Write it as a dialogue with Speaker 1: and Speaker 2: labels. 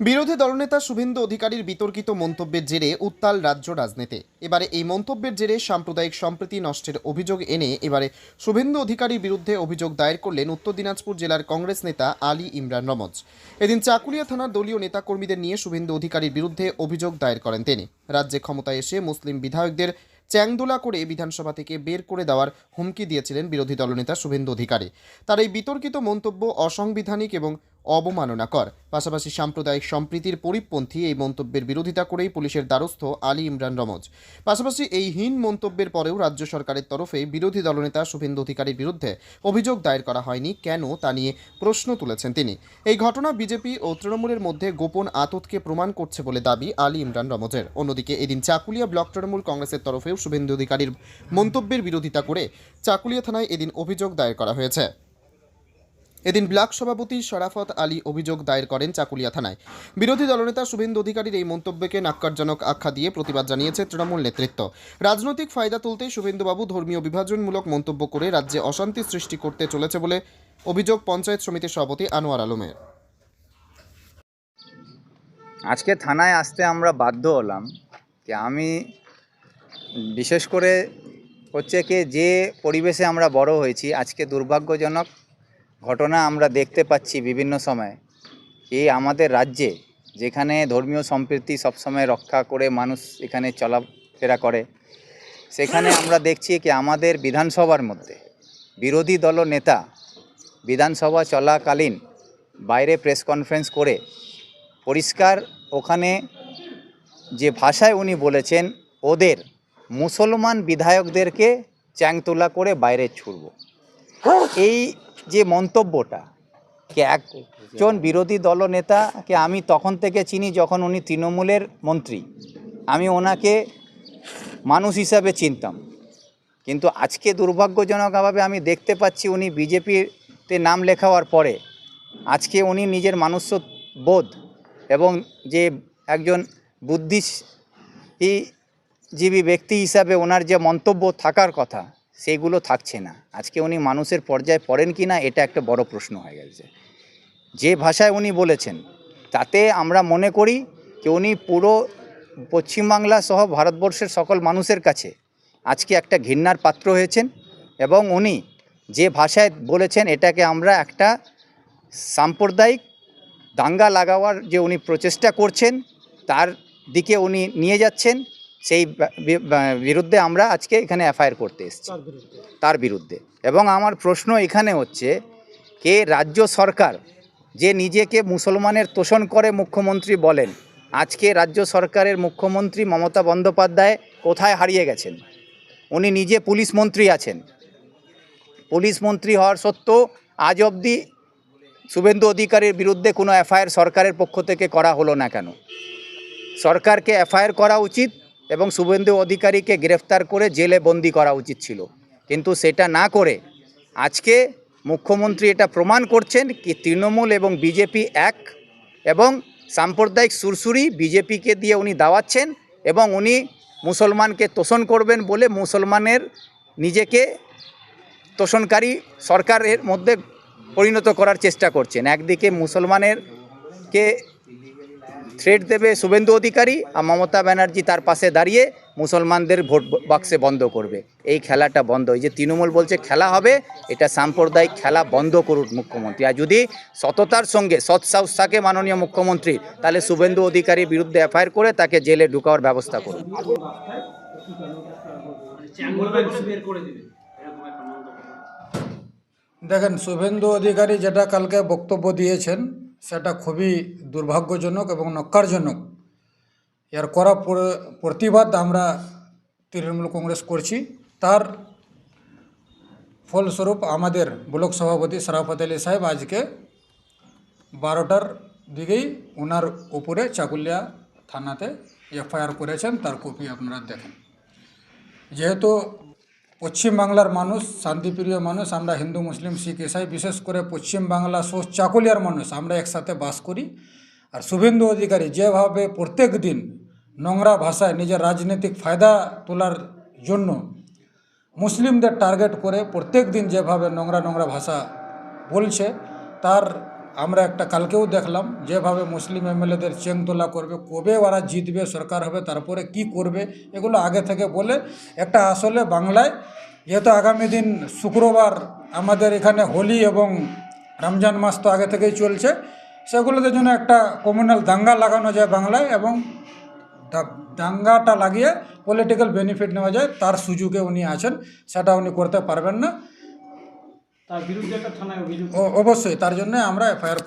Speaker 1: বিরোধী দলনেতা শুভেন্দু অধিকারীর বিতর্কিত মন্তব্যের জেরে উত্তাল রাজ্য রাজনীতি। এবারে এই মন্তব্যের জেরে সাম্প্রদায়িক সম্প্রীতি নষ্টের অভিযোগ এনে এবারে শুভেন্দু অধিকারীর বিরুদ্ধে অভিযোগ দায়ের করলেন উত্তর দিনাজপুর জেলার কংগ্রেস নেতা আলী ইমরান রমজ। এদিন চাকুলিয়া থানার দলীয় নেতাকর্মীদের নিয়ে শুভেন্দু অধিকারীর বিরুদ্ধে অভিযোগ দায়ের করেন তিনি। রাজ্যে ক্ষমতায় এসে মুসলিম বিধায়কদের চ্যাংদোলা করে বিধানসভা থেকে বের করে দেওয়ার হুমকি দিয়েছিলেন বিরোধী দলনেতা শুভেন্দু অধিকারী। তার এই বিতর্কিত মন্তব্য অসাংবিধানিক এবং অবমাননাকর। পাশাপাশি সাম্প্রদায়িক সম্প্রীতির পরিপন্থী এই মন্তব্যের বিরোধিতা করেই পুলিশের দ্বারস্থ আলী ইমরান রমজ। পাশাপাশি এই হীন মন্তব্যের পরেও রাজ্য সরকারের তরফে বিরোধী দলনেতা শুভেন্দু অধিকারীর বিরুদ্ধে অভিযোগ দায়ের করা হয়নি। কেন তা নিয়ে প্রশ্ন তুলেছেন তিনি। এই ঘটনা বিজেপি ও তৃণমূলের মধ্যে গোপন আততকে প্রমাণ করছে বলে দাবি আলী ইমরান রমজের। অন্যদিকে এদিন চাকুলিয়া ব্লক তৃণমূল কংগ্রেসের তরফেও শুভেন্দু অধিকারীর মন্তব্যের বিরোধিতা করে চাকুলিয়া থানায় এদিন অভিযোগ দায়ের করা হয়েছে। এদিন ব্লক সভাপতি শরাফত আলী অভিযোগ দায়ের করেন চাকুলিয়া থানায়। বিরোধী দলনেতা শুভেন্দু অধিকারীর এই মন্তব্যকে নাক্কারজনক আখ্যা দিয়ে প্রতিবাদ জানিয়েছে তৃণমূল নেতৃত্ব। রাজনৈতিক ফায়দা তুলতে শুভেন্দুবাবু ধর্মীয় বিভাজনমূলক মন্তব্য করে রাজ্যে অশান্তি সৃষ্টি করতে চলেছে বলে অভিযোগ পঞ্চায়েত সমিতির সভাপতি আনোয়ার আলমের।
Speaker 2: আজকে থানায় আসতে আমরা বাধ্য হলাম যে আমি বিশেষ করে হচ্ছে কি যে পরিবেশে আমরা বড় হয়েছি, আজকে দুর্ভাগ্যজনক ঘটনা আমরা দেখতে পাচ্ছি বিভিন্ন সময়। এই আমাদের রাজ্যে যেখানে ধর্মীয় সম্প্রীতি সবসময় রক্ষা করে মানুষ এখানে চলাফেরা করে, সেখানে আমরা দেখছি কি আমাদের বিধানসভার মধ্যে বিরোধী দল নেতা বিধানসভা চলাকালীন বাইরে প্রেস কনফারেন্স করে পরিষ্কার ওখানে যে ভাষায় উনি বলেছেন, ওদের মুসলমান বিধায়কদেরকে চ্যাংতোলা করে বাইরে ছুড়ব। এই যে মন্তব্যটা, কে একজন বিরোধী দলনেতাকে আমি তখন থেকে চিনি যখন উনি তৃণমূলের মন্ত্রী। আমি ওনাকে মানুষ হিসাবে চিনতাম। কিন্তু আজকে দুর্ভাগ্যজনকভাবে আমি দেখতে পাচ্ছি উনি বিজেপিতে নাম লেখাবার পরে, আজকে উনি নিজের মানুষ্য বোধ এবং যে একজন বুদ্ধিজীবী ব্যক্তি হিসাবে ওনার যে মন্তব্য থাকার কথা সেইগুলো থাকছে না। আজকে উনি মানুষের পর্যায়ে পড়েন কি না, এটা একটা বড় প্রশ্ন হয়ে গেছে। যে ভাষায় উনি বলেছেন, তাতে আমরা মনে করি যে উনি পুরো পশ্চিমবাংলা সহ ভারতবর্ষের সকল মানুষের কাছে আজকে একটা ঘৃণার পাত্র হয়েছেন এবং উনি যে ভাষায় বলেছেন, এটাকে আমরা একটা সাম্প্রদায়িক দাঙ্গা লাগাবার যে উনি প্রচেষ্টা করছেন, তার দিকে উনি নিয়ে যাচ্ছেন। সেই বিরুদ্ধে আমরা আজকে এখানে এফআইআর করতে এসেছি। তার বিরুদ্ধে। এবং আমার প্রশ্ন এখানে হচ্ছে কে রাজ্য সরকার যে নিজেকে মুসলমানের তোষণ করে মুখ্যমন্ত্রী বলেন আজকে রাজ্য সরকারের মুখ্যমন্ত্রী মমতা বন্দ্যোপাধ্যায় কোথায় হারিয়ে গেছেন? উনি নিজে পুলিশ মন্ত্রী আছেন। পুলিশ মন্ত্রী হওয়ার সত্ত্বেও আজ অবধি শুভেন্দু অধিকারীর বিরুদ্ধে কোনো এফআইআর সরকারের পক্ষ থেকে করা হলো না কেন? সরকারকে এফআইআর করা উচিত এবং শুভেন্দু অধিকারীকে গ্রেফতার করে জেলে বন্দি করা উচিত ছিল। কিন্তু সেটা না করে আজকে মুখ্যমন্ত্রী এটা প্রমাণ করছেন কি তৃণমূল এবং বিজেপি এক এবং সাম্প্রদায়িক সুরসুরি বিজেপিকে দিয়ে উনি দাওয়াচ্ছেন এবং উনি মুসলমানকে তোষণ করবেন বলে মুসলমানের নিজেকে তোষণকারী সরকারের মধ্যে পরিণত করার চেষ্টা করছেন। একদিকে মুসলমানের কে থ্রেট দেবে শুভেন্দু অধিকারী আর মমতা ব্যানার্জি তার পাশে দাঁড়িয়ে মুসলমানদের ভোট বাক্সে বন্ধ করবে। এই খেলাটা বন্ধ। এই যে তৃণমূল বলছে খেলা হবে, এটা সাম্প্রদায়িক খেলা বন্ধ করুন মুখ্যমন্ত্রী। আর যদি সততার সঙ্গে, সৎ সাহস থাকে মাননীয় মুখ্যমন্ত্রী, তাহলে শুভেন্দু অধিকারীর বিরুদ্ধে এফআইআর করে তাকে জেলে ঢুকাওয়ার ব্যবস্থা করুন।
Speaker 3: দেখেন, শুভেন্দু অধিকারী যেটা কালকে বক্তব্য দিয়েছেন সেটা খুবই দুর্ভাগ্যজনক এবং নক্কারজনক। এর করা প্রতিবাদ আমরা তৃণমূল কংগ্রেস করছি। তার ফলস্বরূপ আমাদের ব্লক সভাপতি সরাফত আলী সাহেব আজকে বারোটার দিকেই ওনার উপরে চাকুলিয়া থানাতে এফআইআর করেছেন। তার কপি আপনারা দেখেন। যেহেতু পশ্চিমবাংলার মানুষ, শান্তিপ্রিয় মানুষ, আমরা হিন্দু, মুসলিম, শিখ, ইসাই, বিশেষ করে পশ্চিমবাংলা সহ চাকুলিয়ার মানুষ, আমরা একসাথে বাস করি। আর শুভেন্দু অধিকারী যেভাবে প্রত্যেক দিন নোংরা ভাষায় নিজের রাজনৈতিক ফায়দা তোলার জন্য মুসলিমদের টার্গেট করে প্রত্যেক দিন যেভাবে নোংরা নোংরা ভাষা বলছে, তার আমরা একটা কালকেও দেখলাম, যেভাবে মুসলিম এমএলএদের চেং তোলা করবে, কবে ওরা জিতবে, সরকার হবে, তারপরে কি করবে, এগুলো আগে থেকে বলে একটা আসলে বাংলায় যেহেতু আগামী দিন শুক্রবার আমাদের এখানে হোলি এবং রমজান মাস তো আগে থেকেই চলছে, সেগুলোতে জন্য একটা কমিউনাল দাঙ্গা লাগানো যায় বাংলায় এবং দাঙ্গাটা লাগিয়ে পলিটিক্যাল বেনিফিট নেওয়া যায়, তার সুযোগে উনি আছেন, সেটা উনি করতে পারবেন না।
Speaker 4: তার বিরুদ্ধে একটা থানায় অভিযোগ
Speaker 3: অবশ্যই তার জন্য আমরা এফআইআর